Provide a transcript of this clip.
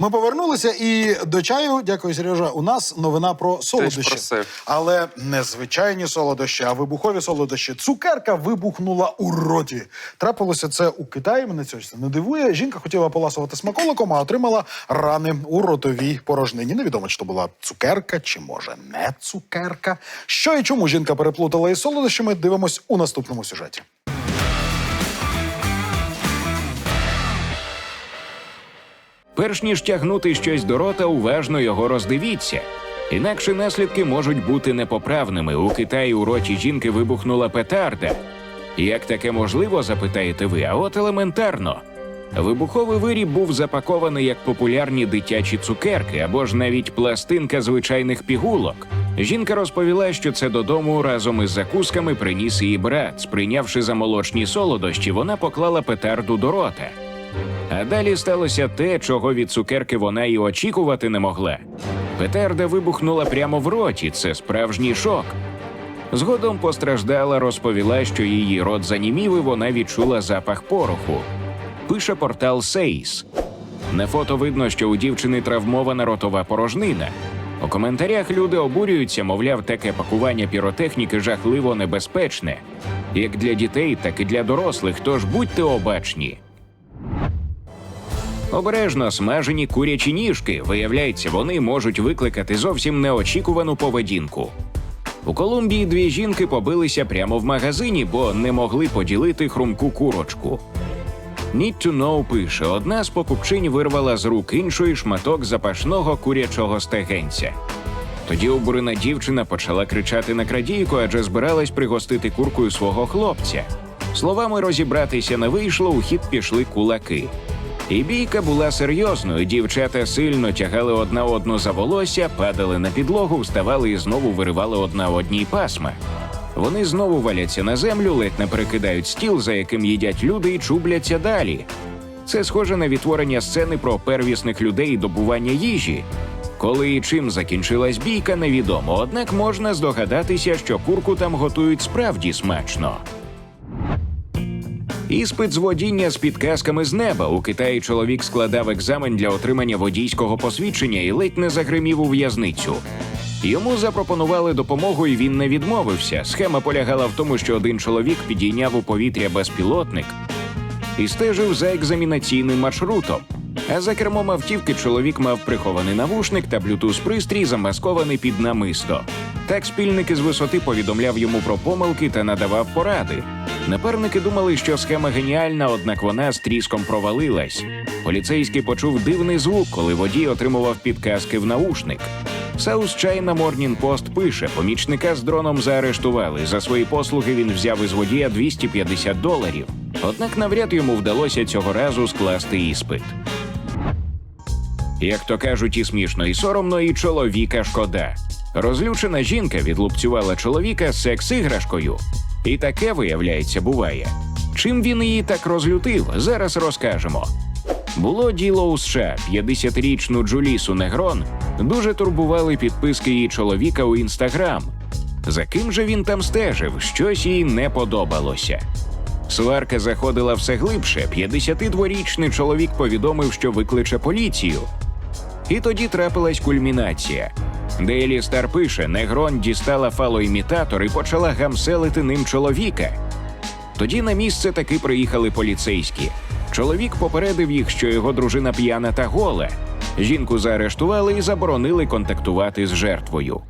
Ми повернулися і до чаю, дякую, Сережа. У нас новина про солодощі. Але не звичайні солодощі, а вибухові солодощі. Цукерка вибухнула у роті. Трапилося це у Китаї. Мене це не дивує. Жінка хотіла поласувати смаколиком, а отримала рани у ротовій порожнині. Невідомо, чи то була цукерка, чи може не цукерка. Що і чому жінка переплутала із солодощами, дивимось у наступному сюжеті. Перш ніж тягнути щось до рота, уважно його роздивіться. Інакше наслідки можуть бути непоправними. У Китаї у роті жінки вибухнула петарда. Як таке можливо, запитаєте ви, а от елементарно. Вибуховий виріб був запакований як популярні дитячі цукерки або ж навіть пластинка звичайних пігулок. Жінка розповіла, що це додому разом із закусками приніс її брат. Сприйнявши за молочні солодощі, вона поклала петарду до рота. А далі сталося те, чого від цукерки вона і очікувати не могла. Петарда вибухнула прямо в роті. Це справжній шок. Згодом постраждала, розповіла, що її рот занімів і вона відчула запах пороху. Пише портал Сейс. На фото видно, що у дівчини травмована ротова порожнина. У коментарях люди обурюються, мовляв, таке пакування піротехніки жахливо небезпечне. Як для дітей, так і для дорослих, тож будьте обачні. Обережно смажені курячі ніжки. Виявляється, вони можуть викликати зовсім неочікувану поведінку. У Колумбії дві жінки побилися прямо в магазині, бо не могли поділити хрумку курочку. Need to know пише: одна з покупчинь вирвала з рук іншої шматок запашного курячого стегенця. Тоді обурена дівчина почала кричати на крадійку, адже збиралась пригостити куркою свого хлопця. Словами розібратися не вийшло, у хід пішли кулаки. І бійка була серйозною. Дівчата сильно тягали одна одну за волосся, падали на підлогу, вставали і знову виривали одна одній пасма. Вони знову валяться на землю, ледь не перекидають стіл, за яким їдять люди, і чубляться далі. Це схоже на відтворення сцени про первісних людей і добування їжі. Коли і чим закінчилась бійка, невідомо, однак можна здогадатися, що курку там готують справді смачно. Іспит з водіння з підказками з неба. У Китаї чоловік складав екзамен для отримання водійського посвідчення і ледь не загримів у в'язницю. Йому запропонували допомогу, і він не відмовився. Схема полягала в тому, що один чоловік підійняв у повітря безпілотник і стежив за екзамінаційним маршрутом. А за кермом автівки чоловік мав прихований навушник та блютуз пристрій, замаскований під намисто. Так спільник із висоти повідомляв йому про помилки та надавав поради. Напарники думали, що схема геніальна, однак вона з тріском провалилась. Поліцейський почув дивний звук, коли водій отримував підказки в наушник. South China Morning Post пише: помічника з дроном заарештували. За свої послуги він взяв із водія 250 доларів. Однак навряд йому вдалося цього разу скласти іспит. Як то кажуть, і смішно, і соромно, і чоловіка шкода. Розлючена жінка відлупцювала чоловіка секс-іграшкою. І таке, виявляється, буває. Чим він її так розлютив, зараз розкажемо. Було діло у США. 50-річну Джулісу Негрон дуже турбували підписки її чоловіка у інстаграм. За ким же він там стежив, щось їй не подобалося. Сварка заходила все глибше. 52-річний чоловік повідомив, що викличе поліцію. І тоді трапилась кульмінація. Дейлі Стар пише, Негрон дістала фалоімітатор і почала гамселити ним чоловіка. Тоді на місце таки приїхали поліцейські. Чоловік попередив їх, що його дружина п'яна та гола. Жінку заарештували і заборонили контактувати з жертвою.